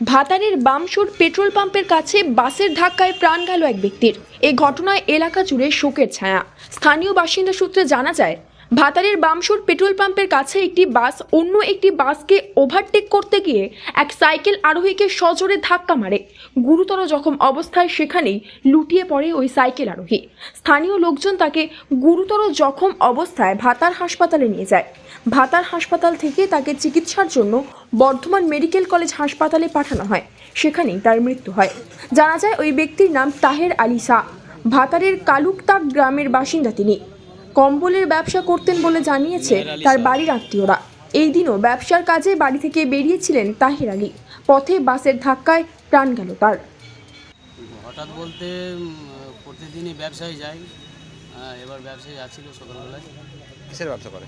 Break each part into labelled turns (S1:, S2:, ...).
S1: ভাতারের বামসুর petrol পাম্পের কাছে বাসের ধাক্কায় প্রাণ গেল এক ব্যক্তির। এই ঘটনায় এলাকা জুড়ে শোকের ছায়া। স্থানীয় বাসিন্দা সূত্রে জানা যায় ভাতারের বামসুর পেট্রোল পাম্পের কাছে একটি বাস অন্য একটি বাসকে ওভারটেক করতে গিয়ে এক সাইকেল আরোহীকে সজোরে ধাক্কা মারে। গুরুতর জখম অবস্থায় সেখানেই লুটিয়ে পড়ে ওই সাইকেল আরোহী। স্থানীয় লোকজন তাকে গুরুতর জখম অবস্থায় ভাতার হাসপাতালে নিয়ে যায়। ভাতার হাসপাতাল থেকে তাকে চিকিৎসার জন্য বর্ধমান মেডিকেল কলেজ হাসপাতালে পাঠানো হয়। সেখানেই তার মৃত্যু হয়। জানা যায়, ওই ব্যক্তির নাম তাহের আলী শাহ। ভাতারের কালুকতাক গ্রামের বাসিন্দা তিনি। কম্বলের ব্যবসা করতেন বলে জানিয়েছে তার বাড়ির আত্মীয়রা। এই দিনও ব্যবসার কাজে বাড়ি থেকে বেরিয়েছিলেন তাহের আলী। পথে বাসের ধাক্কায় প্রাণ গেল তার।
S2: হঠাৎ বলতে প্রতিদিনই ব্যবসায় যাই। এবার ব্যবসায় যাচ্ছিল সকালবেলায়।
S3: কিসের ব্যবসা করে?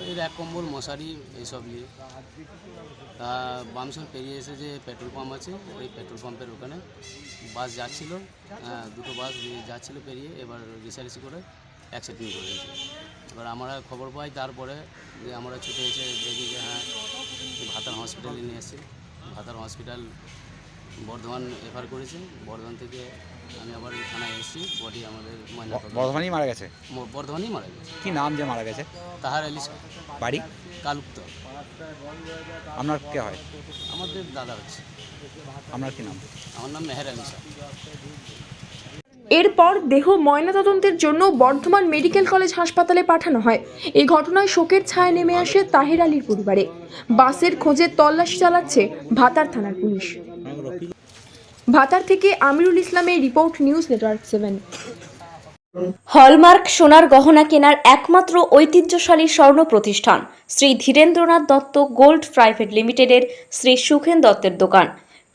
S2: ওই এক কম্বল মশারি এইসব নিয়ে। তা বামসর পেরিয়ে এসে যে পেট্রোল পাম্প আছে ওই পেট্রোল পাম্পের ওখানে। বাস যাচ্ছিল দুটো বাস দিয়ে যাচ্ছিল পেরিয়ে এবার রিসার্চি করে অ্যাক্সিডেন্ট করে দিয়েছে। এবার আমরা খবর পাই তারপরে যে আমরা ছুটে এসে দেখি যে হ্যাঁ ভাতার হসপিটালে নিয়ে এসেছি। ভাতার হসপিটাল বর্ধমান এফার করেছে। বর্ধমান থেকে আমি আবার থানায় এসেছি। বডি আমাদের ময়না
S3: ব- মারা গেছে?
S2: বর্ধমানই মারা গেছে।
S3: কি নাম যে মারা গেছে?
S2: তাহার আলী
S3: বাড়ি?
S2: কালুক্ত।
S3: আপনার কে হয়?
S2: আমাদের দাদা হচ্ছে।
S3: আপনার কি নাম?
S2: আমার নাম মেহের আলী শাহ
S1: এরপর দেহ ময়নাতদন্তের জন্য বর্ধমান মেডিকেল কলেজ হাসপাতালে পাঠানো হয়। এই ঘটনায় শোকের ছায়া নেমে আসে তাহের আলীর পরিবারে। বাসের খোঁজে তল্লাশি চালাচ্ছে ভাতার থানার পুলিশ। ভাতার থেকে আমিরুল ইসলামের report news network seven.
S4: Hallmark সোনার গহনা কেনার একমাত্র ঐতিহ্যশালী স্বর্ণ প্রতিষ্ঠান শ্রী ধীরেন্দ্রনাথ দত্ত গোল্ড প্রাইভেট লিমিটেডের শ্রী সুখেন দত্তের দোকান।